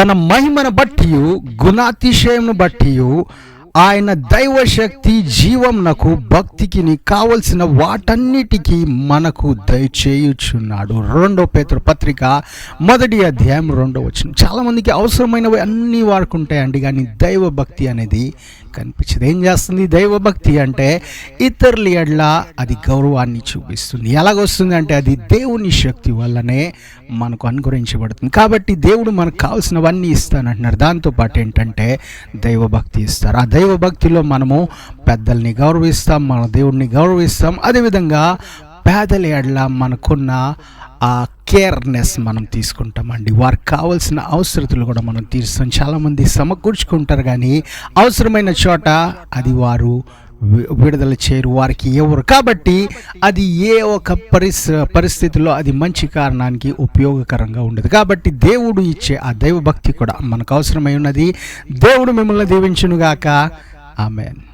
తన మహిమను బట్టి గుణాతిశయమును బట్టి ఆయన దైవశక్తి జీవంనకు భక్తికి కావలసిన వాటన్నిటికీ మనకు దయచేయుచున్నాడు. రెండో పేతురు పత్రిక మొదటి అధ్యాయం రెండో వచ్చిన చాలామందికి అవసరమైనవి అన్నీ వాడుకుంటాయండి కానీ దైవభక్తి అనేది కనిపించదు. ఏం చేస్తుంది? దైవభక్తి అంటే ఇతరుల ఎడ్ల అది గౌరవాన్ని చూపిస్తుంది. ఎలాగొస్తుంది అంటే అది దేవుని శక్తి వల్లనే మనకు అనుగ్రహించబడుతుంది. కాబట్టి దేవుడు మనకు కావాల్సినవన్నీ ఇస్తానంటున్నారు. దాంతోపాటు ఏంటంటే దైవ భక్తి ఇస్తారు. ఆ దైవ భక్తిలో మనము పెద్దల్ని గౌరవిస్తాం మన దేవుడిని గౌరవిస్తాం. అదేవిధంగా పేదల ఎడ్ల మనకున్న ఆ కేర్నెస్ మనం తీసుకుంటామండి. వారికి కావాల్సిన అవసరతలు కూడా మనం తీరుస్తాం. చాలామంది సమకూర్చుకుంటారు కానీ అవసరమైన చోట అది వారు విడుదల చేయరు వారికి ఎవరు. కాబట్టి అది ఏ ఒక పరిస్ పరిస్థితిలో అది మంచి కారణానికి ఉపయోగకరంగా ఉండదు. కాబట్టి దేవుడు ఇచ్చే ఆ దైవభక్తి కూడా మనకు అవసరమై ఉన్నది. దేవుడు మిమ్మల్ని దీవించునుగాక. ఆమెన్.